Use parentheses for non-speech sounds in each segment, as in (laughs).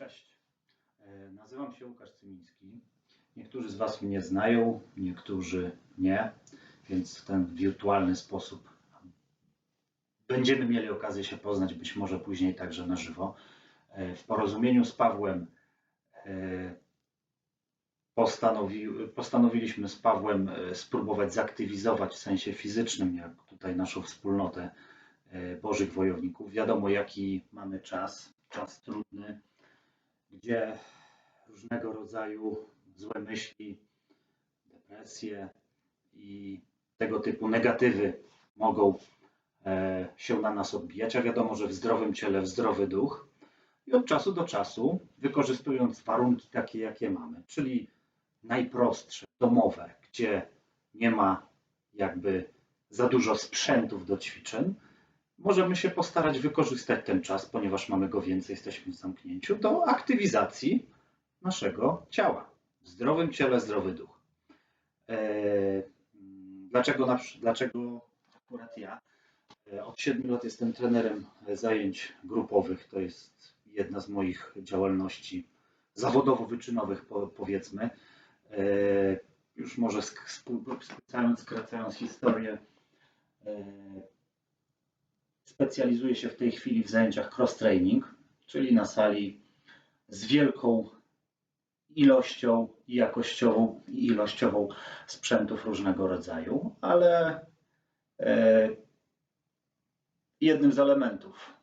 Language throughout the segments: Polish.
Cześć. E, Nazywam się Łukasz Cymiński. Niektórzy z Was mnie znają, niektórzy nie, więc w ten wirtualny sposób będziemy mieli okazję się poznać, być może później także na żywo. E, W porozumieniu z Pawłem e, postanowi, postanowiliśmy z Pawłem spróbować zaktywizować w sensie fizycznym, jak tutaj naszą wspólnotę Bożych Wojowników. Wiadomo, jaki mamy czas, czas trudny, gdzie różnego rodzaju złe myśli, depresje i tego typu negatywy mogą e, się na nas odbijać, a wiadomo, że w zdrowym ciele, w zdrowy duch i od czasu do czasu, wykorzystując warunki takie, jakie mamy, czyli najprostsze, domowe, gdzie nie ma jakby za dużo sprzętów do ćwiczeń, możemy się postarać wykorzystać ten czas, ponieważ mamy go więcej, jesteśmy w zamknięciu, do aktywizacji naszego ciała. W zdrowym ciele, zdrowy duch. Eee, Dlaczego, dlaczego akurat ja? E, Od 7 lat jestem trenerem zajęć grupowych. To jest jedna z moich działalności zawodowo-wyczynowych, po, powiedzmy. E, Już może skracając, skracając historię, e, specjalizuję się w tej chwili w zajęciach cross-training, czyli na sali z wielką ilością i jakościową i ilościową sprzętów różnego rodzaju, ale e, jednym z elementów,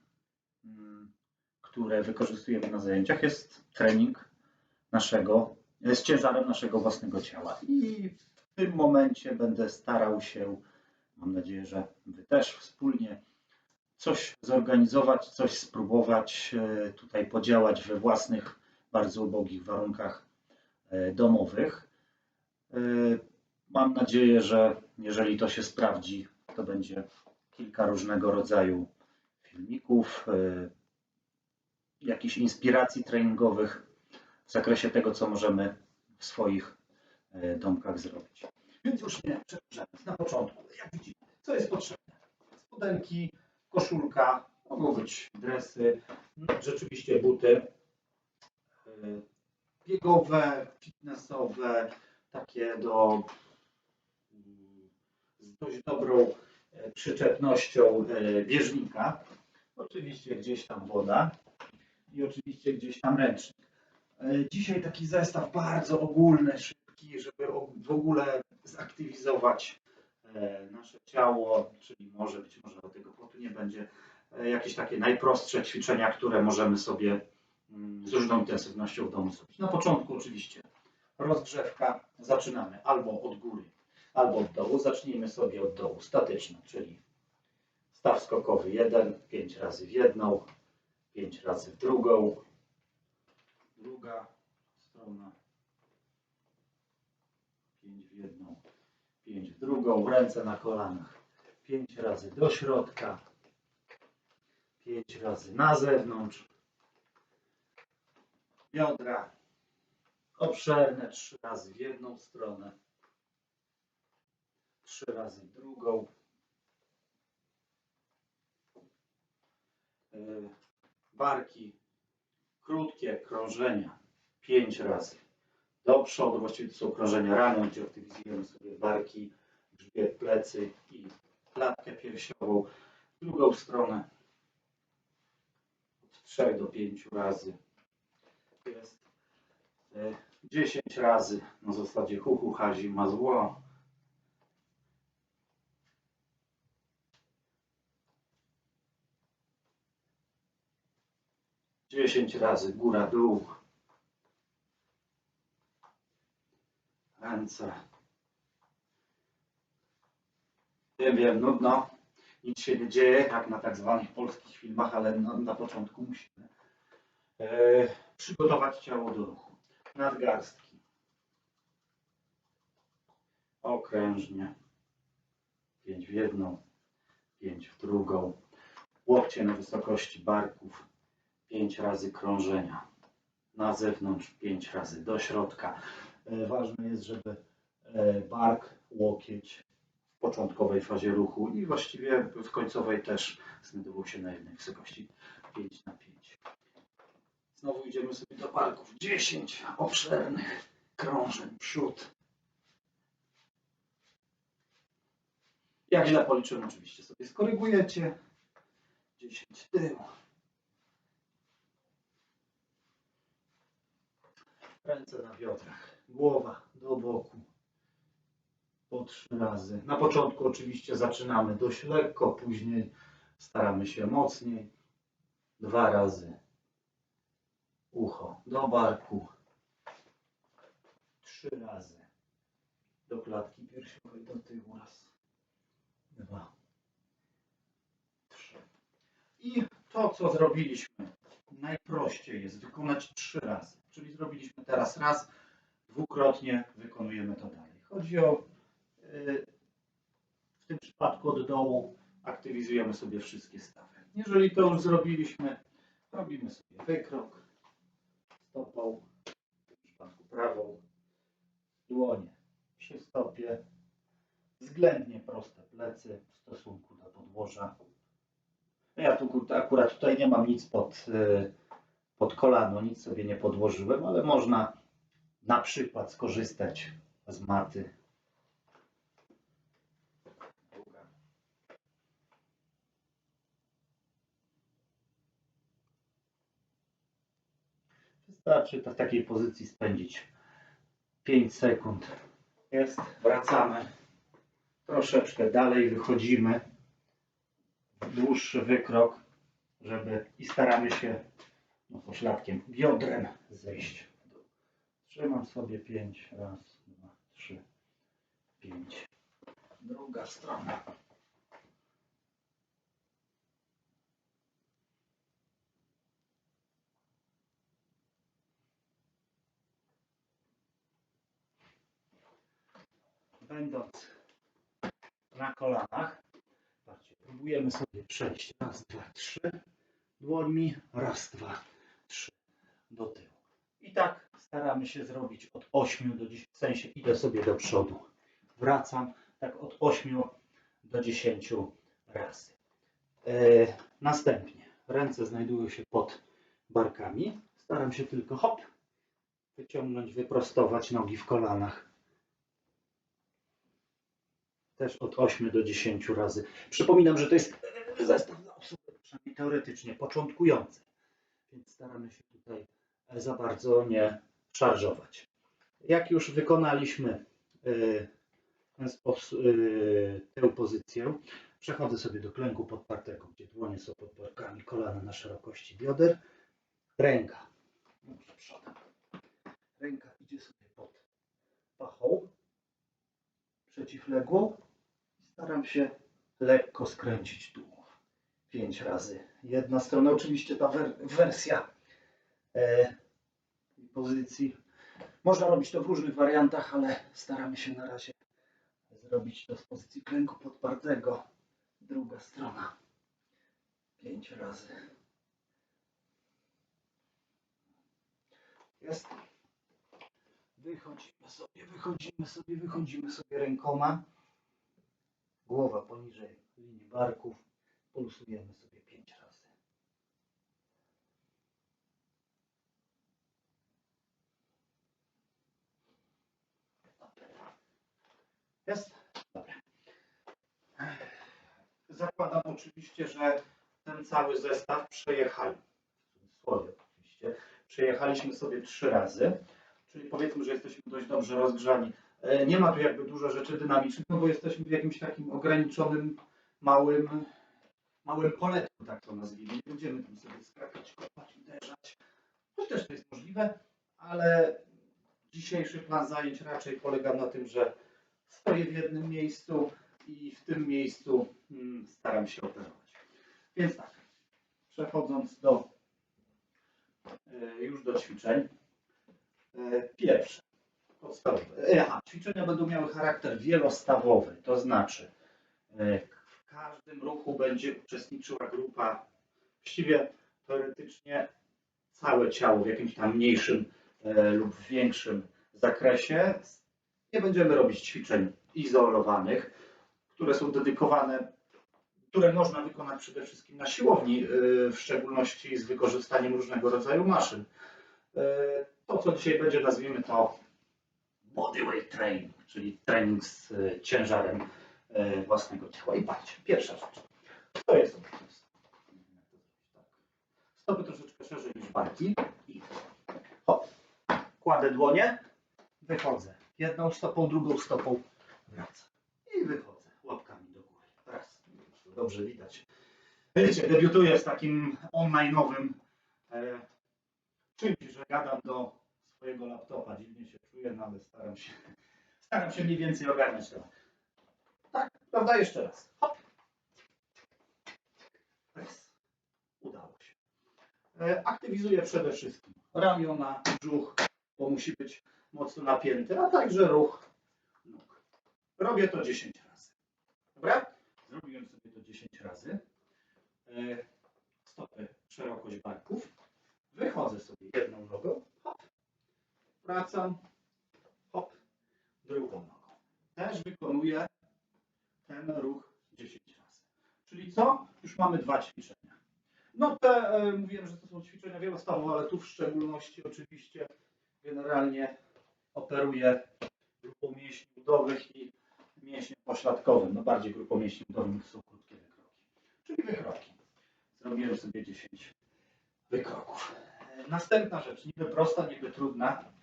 mm, które wykorzystujemy na zajęciach jest trening naszego, z ciężarem naszego własnego ciała. I w tym momencie będę starał się, mam nadzieję, że Wy też wspólnie coś zorganizować, coś spróbować e, tutaj podziałać we własnych, bardzo ubogich warunkach e, domowych. E, Mam nadzieję, że jeżeli to się sprawdzi, to będzie kilka różnego rodzaju filmików, jakichś inspiracji treningowych w zakresie tego, co możemy w swoich domkach zrobić. Więc już nie przedłużając, na początku, jak widzimy, co jest potrzebne? Spodenki, koszulka, mogą być dresy, rzeczywiście buty e, biegowe, fitnessowe, takie do z dość dobrą e, przyczepnością e, bieżnika. Oczywiście gdzieś tam woda i oczywiście gdzieś tam ręcznik. Dzisiaj taki zestaw bardzo ogólny, szybki, żeby w ogóle zaktywizować nasze ciało, czyli może być może do tego nie będzie e, jakieś takie najprostsze ćwiczenia, które możemy sobie mm, z różną intensywnością w domu zrobić. Na początku oczywiście rozgrzewka. Zaczynamy albo od góry, albo od dołu. Zacznijmy sobie od dołu. Statyczna, czyli staw skokowy 1, 5 razy w jedną, 5 razy w drugą, druga strona, 5 w jedną, 5 w drugą, ręce na kolanach, 5 razy do środka, 5 razy na zewnątrz, biodra obszerne, 3 razy w jedną stronę, 3 razy w drugą. Yy, Barki krótkie krążenia 5 razy do przodu, właściwie to są krążenia ramion, gdzie aktywizujemy sobie barki, grzbiet, plecy i klatkę piersiową. W drugą stronę 3 do 5 razy jest e, 10 razy na zasadzie hu hu ha zima zło. Dziesięć razy góra dół. Ręce. Wiem, wiem, nudno. Nic się nie dzieje, jak na tak zwanych polskich filmach, ale na, na początku musimy e, przygotować ciało do ruchu. Nadgarstki. Okrężnie. Pięć w jedną, pięć w drugą. Łokcie na wysokości barków. Pięć razy krążenia. Na zewnątrz pięć razy do środka. E, Ważne jest, żeby e, bark, łokieć początkowej fazie ruchu i właściwie w końcowej też znajdował się na jednej wysokości 5 na 5. Znowu idziemy sobie do parków. 10 obszernych krążeń przód. Jak źle policzyłem, oczywiście sobie skorygujecie. 10 tył. Ręce na biodrach. Głowa do boku. Po trzy razy. Na początku oczywiście zaczynamy dość lekko, później staramy się mocniej. Dwa razy. Ucho do barku. Trzy razy. Do klatki piersiowej do tyłu. Raz. Dwa. Trzy. I to, co zrobiliśmy, najprościej jest wykonać trzy razy. Czyli zrobiliśmy teraz raz, dwukrotnie wykonujemy to dalej. Chodzi o w tym przypadku od dołu aktywizujemy sobie wszystkie stawy. Jeżeli to już zrobiliśmy, robimy sobie wykrok stopą, w tym przypadku prawą, dłonie przy stopie, względnie proste plecy w stosunku do podłoża. Ja tu akurat tutaj nie mam nic pod, y, pod kolano, nic sobie nie podłożyłem, ale można na przykład skorzystać z maty. Druga. Wystarczy to w takiej pozycji spędzić 5 sekund. Jest, wracamy. Troszeczkę dalej wychodzimy. Dłuższy wykrok, żeby i staramy się no, pośladkiem, biodrem zejść. Trzymam sobie 5. Raz, dwa, trzy, pięć. Druga strona. Będąc na kolanach, patrzcie, próbujemy sobie przejść. Raz, dwa, trzy. Dłońmi. Raz, dwa, trzy. Do tyłu. I tak staramy się zrobić od 8 do 10. W sensie idę sobie do przodu. Wracam tak od 8 do 10 razy. E, następnie ręce znajdują się pod barkami. Staram się tylko hop, wyciągnąć, wyprostować nogi w kolanach. Też od 8 do 10 razy. Przypominam, że to jest zestaw dla osób, przynajmniej teoretycznie, początkujące. Więc staramy się tutaj za bardzo nie szarżować. Jak już wykonaliśmy sposób, y, tę pozycję, przechodzę sobie do klęku podpartego, gdzie dłonie są pod barkami, kolana na szerokości bioder. Ręka, może. Ręka idzie sobie pod pachą przeciwległą. Staram się lekko skręcić tu. Pięć razy. Jedna strona, oczywiście ta wer- wersja e, pozycji. Można robić to w różnych wariantach, ale staramy się na razie zrobić to z pozycji klęku podpartego. Druga strona. Pięć razy. Jest. Wychodzimy sobie, wychodzimy sobie, wychodzimy sobie rękoma. Głowa poniżej linii barków. Pulsujemy sobie pięć razy. Jest? Dobra. Zakładam oczywiście, że ten cały zestaw przejechali. W cudzysłowie oczywiście. Przejechaliśmy sobie trzy razy. Czyli powiedzmy, że jesteśmy dość dobrze rozgrzani. E, Nie ma tu jakby dużo rzeczy dynamicznych, no bo jesteśmy w jakimś takim ograniczonym, małym, małym poletku, tak to nazwijmy. Nie będziemy tam sobie skakać, kopać, uderzać. To też to jest możliwe, ale dzisiejszy plan zajęć raczej polega na tym, że stoję w jednym miejscu i w tym miejscu mm, staram się operować. Więc tak, przechodząc do e, już do ćwiczeń. E, Pierwsze, Aha, ćwiczenia będą miały charakter wielostawowy, to znaczy e, w każdym ruchu będzie uczestniczyła grupa, właściwie teoretycznie całe ciało w jakimś tam mniejszym e, lub większym zakresie. Nie będziemy robić ćwiczeń izolowanych, które są dedykowane które można wykonać przede wszystkim na siłowni, w szczególności z wykorzystaniem różnego rodzaju maszyn. To, co dzisiaj będzie, nazwijmy to bodyweight training, czyli trening z y, ciężarem y, własnego ciała. I patrzcie, pierwsza rzecz. To jest Stopy troszeczkę szerzej niż barki. I hop. Kładę dłonie, wychodzę. Jedną stopą, drugą stopą wracam. I wychodzę łapkami do góry. Raz. Dobrze widać. Wiecie, debiutuję z takim online'owym e, czymś, że gadam do swojego laptopa. Dziwnie się czuję, no ale staram się, (laughs) staram się mniej więcej ogarniać temat. Tak, prawda? Jeszcze raz. Hop. Raz. Udało się. E, Aktywizuję przede wszystkim ramiona, brzuch, bo musi być mocno napięty, a także ruch nóg. Robię to 10 razy. Dobra? Zrobiłem sobie to 10 razy. E, Stopy, szerokość barków. Wychodzę sobie jedną nogą, wracam, hop, drugą nogą. Też wykonuję ten ruch 10 razy. Czyli co? Już mamy dwa ćwiczenia. No te, e, mówiłem, że to są ćwiczenia wielostawowe, ale tu w szczególności oczywiście generalnie operuję grupą mięśni udowych i mięśniem pośladkowym. No bardziej grupą mięśni udowych są krótkie wykroki. Czyli wykroki. Zrobiłem sobie 10 wykroków. E, Następna rzecz, niby prosta, niby trudna.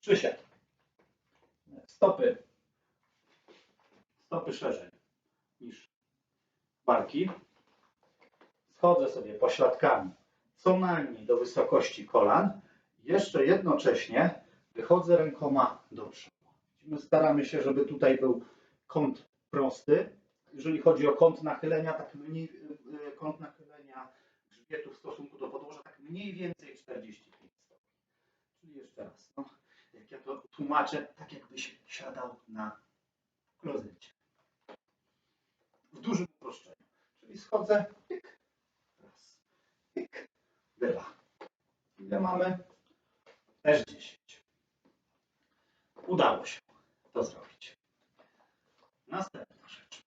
Przysiad. Stopy. Stopy szerzej niż barki. Schodzę sobie pośladkami co najmniej do wysokości kolan. Jeszcze jednocześnie wychodzę rękoma do przodu. My staramy się, żeby tutaj był kąt prosty. Jeżeli chodzi o kąt nachylenia, tak mniej, y, kąt nachylenia grzbietu w stosunku do podłoża, tak mniej więcej 45 stopni. Czyli jeszcze raz, no, ja to tłumaczę, tak jakbyś siadał na klozecie. W dużym uproszczeniu. Czyli schodzę, pyk, raz, pyk, dwa. Ile mamy? Też 10. Udało się to zrobić. Następna rzecz.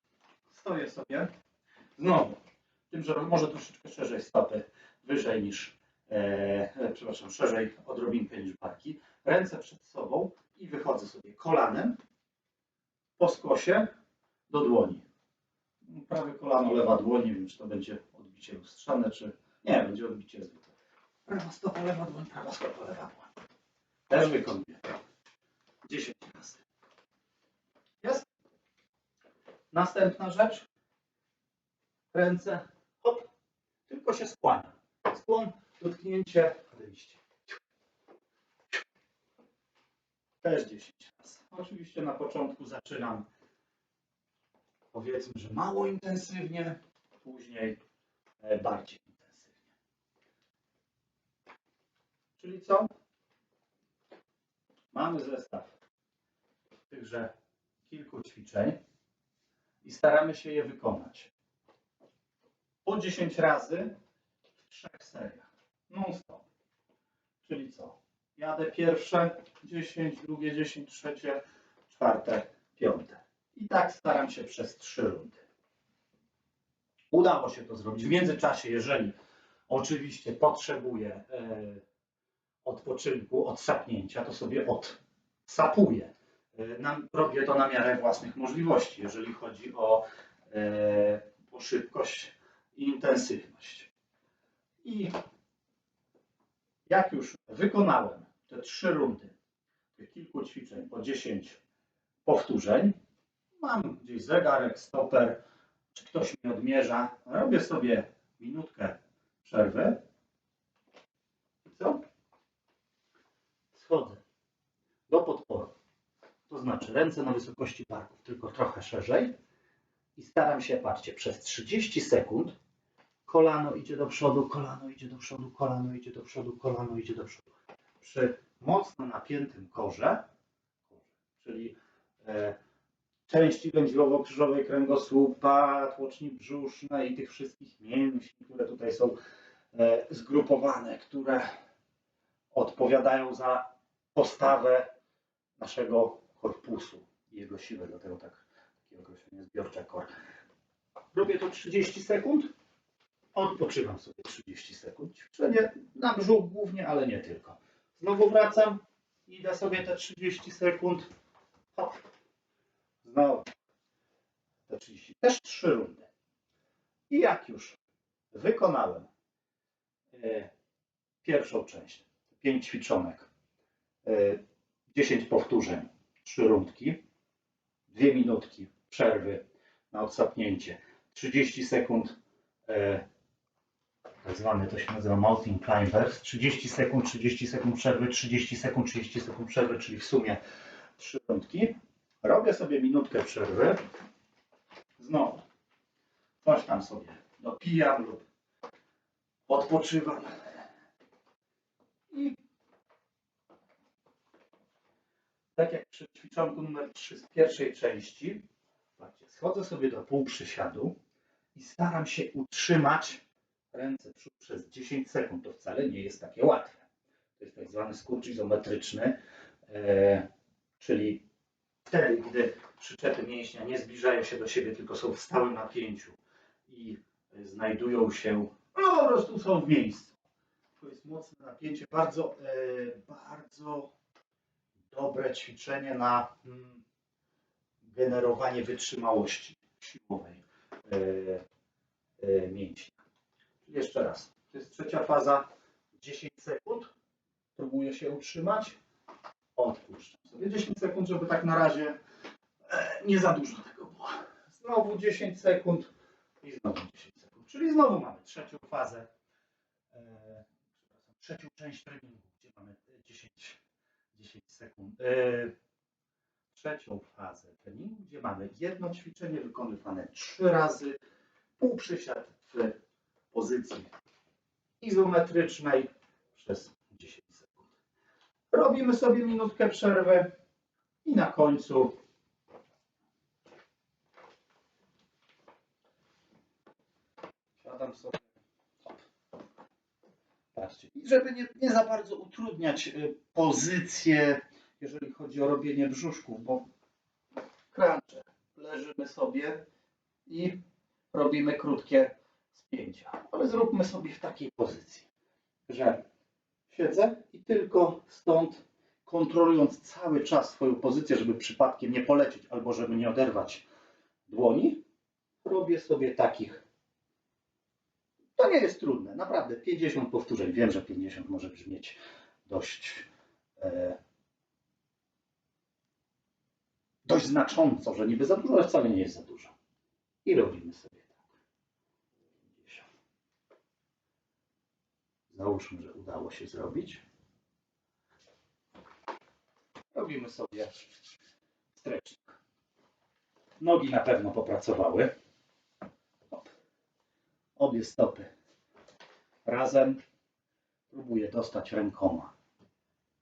Stoję sobie znowu, tym, że może troszeczkę szerzej stopy, wyżej niż, e, przepraszam, szerzej odrobinkę niż barki. Ręce przed sobą i wychodzę sobie kolanem po skosie do dłoni. Prawe kolano, lewa dłoń, nie wiem czy to będzie odbicie lustrzane, czy nie, będzie odbicie zwykłe. Prawa stopa, lewa dłoń, prawa stopa, lewa dłoń. Też wykonuję. 10 razy. Jest? Następna rzecz. Ręce, hop, tylko się skłania. Skłon, dotknięcie, wyjście. Też 10 razy. Oczywiście na początku zaczynam powiedzmy, że mało intensywnie, później e, bardziej intensywnie. Czyli co? Mamy zestaw tychże kilku ćwiczeń i staramy się je wykonać. Po 10 razy w trzech seriach. Non stop. Czyli co? Jadę pierwsze 10, drugie 10, trzecie, czwarte, piąte. I tak staram się przez trzy rundy. Udało się to zrobić. W międzyczasie, jeżeli oczywiście potrzebuję e, odpoczynku, odsapnięcia, to sobie odsapuję. E, robię to na miarę własnych możliwości, jeżeli chodzi o, e, o szybkość i intensywność. I jak już wykonałem te trzy rundy, tych kilku ćwiczeń po 10 powtórzeń, mam gdzieś zegarek, stoper, czy ktoś mi odmierza, robię sobie minutkę przerwy. I co? Schodzę do podporu. To znaczy ręce na wysokości barków, tylko trochę szerzej. I staram się, patrzcie, przez 30 sekund kolano idzie do przodu, kolano idzie do przodu, kolano idzie do przodu, kolano idzie do przodu. Przy mocno napiętym korze, czyli e, części węźlowo-krzyżowej kręgosłupa, tłoczni brzusznej i tych wszystkich mięśni, które tutaj są e, zgrupowane, które odpowiadają za postawę naszego korpusu i jego siłę, dlatego tak takie określenie zbiorcze kor. Robię to 30 sekund. Odpoczywam sobie 30 sekund. Ćwiczenie na brzuch głównie, ale nie tylko. Znowu wracam. Idę sobie te 30 sekund. Hop. Znowu. Te 30. Też 3 rundy. I jak już wykonałem e, pierwszą część, 5 ćwiczonek, e, 10 powtórzeń, 3 rundki, 2 minutki przerwy na odsapnięcie, 30 sekund, e, tak zwany to się nazywa mountain climbers, 30 sekund, 30 sekund przerwy, 30 sekund, 30 sekund przerwy, czyli w sumie 3 rundki. Robię sobie minutkę przerwy. Znowu coś tam sobie dopijam lub odpoczywam. I tak jak przy ćwiczonku numer 3 z pierwszej części, patrzcie, schodzę sobie do półprzysiadu i staram się utrzymać ręce przez 10 sekund. To wcale nie jest takie łatwe. To jest tak zwany skurcz izometryczny, e, czyli wtedy, gdy przyczepy mięśnia nie zbliżają się do siebie, tylko są w stałym napięciu i znajdują się, no po prostu są w miejscu. To jest mocne napięcie, bardzo, e, bardzo dobre ćwiczenie na mm, generowanie wytrzymałości siłowej e, mięśnia. Jeszcze raz, to jest trzecia faza, 10 sekund, próbuję się utrzymać, odpuszczam sobie 10 sekund, żeby tak na razie e, nie za dużo tego było. Znowu 10 sekund i znowu 10 sekund. Czyli znowu mamy trzecią fazę, e, trzecią część treningu, gdzie mamy 10, 10 sekund. E, trzecią fazę treningu, gdzie mamy jedno ćwiczenie wykonywane trzy razy, półprzysiad w pozycji izometrycznej przez 10 sekund. Robimy sobie minutkę przerwy i na końcu siadam sobie. Patrzcie. I żeby nie, nie za bardzo utrudniać y, pozycję, jeżeli chodzi o robienie brzuszków, bo crunche. Leżymy sobie i robimy krótkie spięcia. Ale zróbmy sobie w takiej pozycji, że siedzę i tylko stąd kontrolując cały czas swoją pozycję, żeby przypadkiem nie polecieć albo żeby nie oderwać dłoni, robię sobie takich. To nie jest trudne, naprawdę. 50 powtórzeń. Wiem, że 50 może brzmieć dość, e, dość znacząco, że niby za dużo, ale wcale nie jest za dużo. I robimy sobie tak. 50. Załóżmy, że udało się zrobić. Robimy sobie stretching. Nogi na pewno popracowały. Obie stopy razem. Próbuję dostać rękoma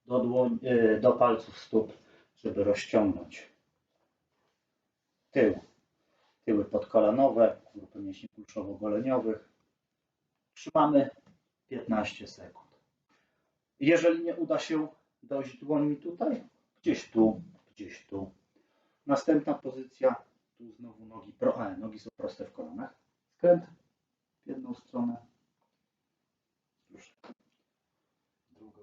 do, dłoń, e, do palców stóp, żeby rozciągnąć tył, tyły podkolanowe, grupy mięśni kulszowo-goleniowych. Trzymamy 15 sekund. Jeżeli nie uda się dojść dłońmi tutaj, gdzieś tu, gdzieś tu. Następna pozycja, tu znowu nogi, pro, a, nogi są proste w kolanach. Skręt w jedną stronę, drugą.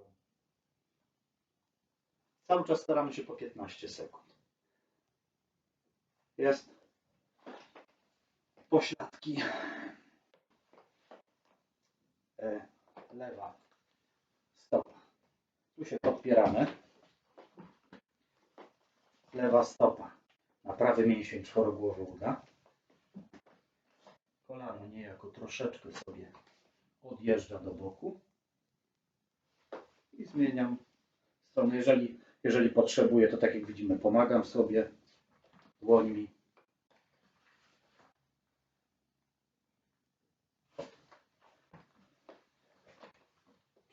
Cały czas staramy się po 15 sekund. Jest pośladki. E, lewa stopa. Tu się podpieramy. Lewa stopa na prawy mięsień czworogłowy uda. Kolano niejako troszeczkę sobie odjeżdża do boku. I zmieniam stronę. Jeżeli, jeżeli potrzebuję, to tak jak widzimy, pomagam sobie dłońmi.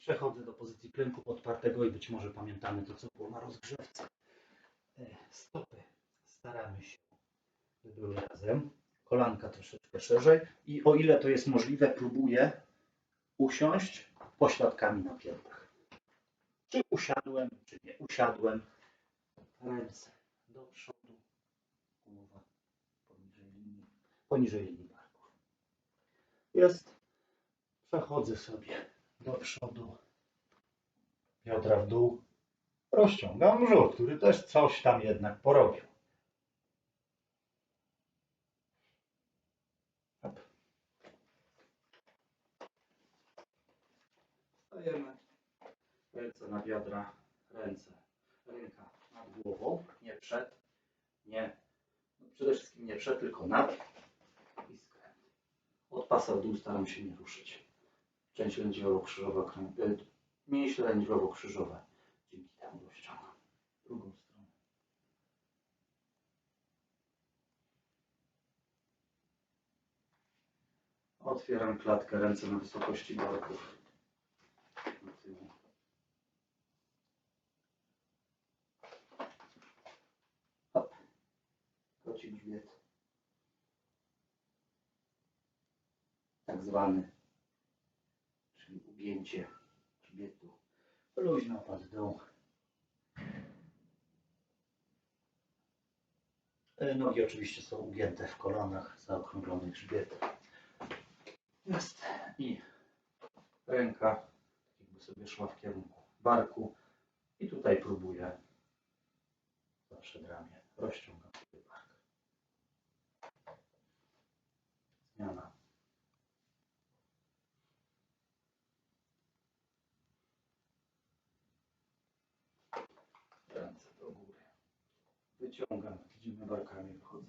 Przechodzę do pozycji klęku podpartego i być może pamiętamy to, co było na rozgrzewce. E, Stopy staramy się, by były razem. Kolanka troszeczkę szerzej i o ile to jest możliwe, próbuję usiąść pośladkami na piętach. Czy usiadłem, czy nie usiadłem. Ręce do przodu, głowa poniżej linii, poniżej linii barku. jest. Przechodzę sobie do przodu, biodra w dół, rozciągam brzuch, który też coś tam jednak porobił. Stajemy. Ręce na biodra, ręce, ręka nad głową, nie przed, nie, no przede wszystkim nie przed, tylko nad i skręt. Od pasa w dół staram się nie ruszyć. Część lędźwiowo-krzyżowa, y, mięśnie lędźwiowo-krzyżowe. Dzięki temu rozciągam. Drugą stronę. Otwieram klatkę, ręce na wysokości barków. Hop. Tak zwany. Ugięcie grzbietu. Luźno pod dół. E, Nogi oczywiście są ugięte w kolanach, zaokrąglony grzbiet. Jest. I ręka tak jakby sobie szła w kierunku barku. I tutaj próbuję zawsze ramię. Rozciągam bark. Zmiana. Ręce do góry. Wyciągam, widzimy barkami wychodzę.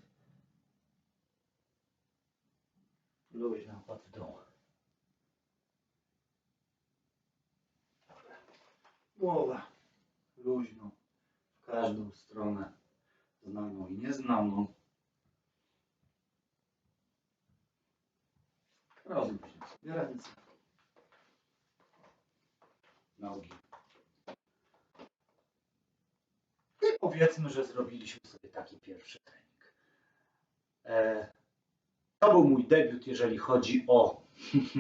Luźno pod dół. Dobra. Głowa luźno w każdą stronę, znaną i nieznaną. Rozluźniam sobie ręce, nogi. I powiedzmy, że zrobiliśmy sobie taki pierwszy trening. E, to był mój debiut, jeżeli chodzi o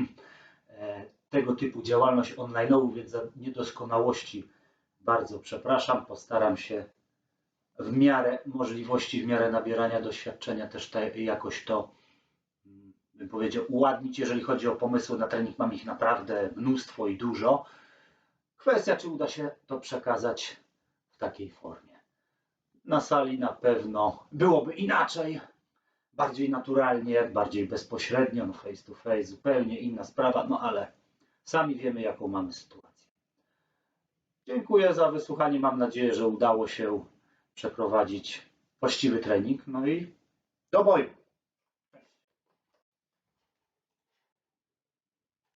(laughs) e, tego typu działalność online'ową, więc za niedoskonałości bardzo przepraszam. Postaram się w miarę możliwości, w miarę nabierania doświadczenia też te, jakoś to, mm, bym powiedział, uładnić. Jeżeli chodzi o pomysły na trening, mam ich naprawdę mnóstwo i dużo. Kwestia, czy uda się to przekazać w takiej formie. Na sali na pewno byłoby inaczej, bardziej naturalnie, bardziej bezpośrednio, no face to face, zupełnie inna sprawa, no ale sami wiemy, jaką mamy sytuację. Dziękuję za wysłuchanie. Mam nadzieję, że udało się przeprowadzić właściwy trening. No i do boju.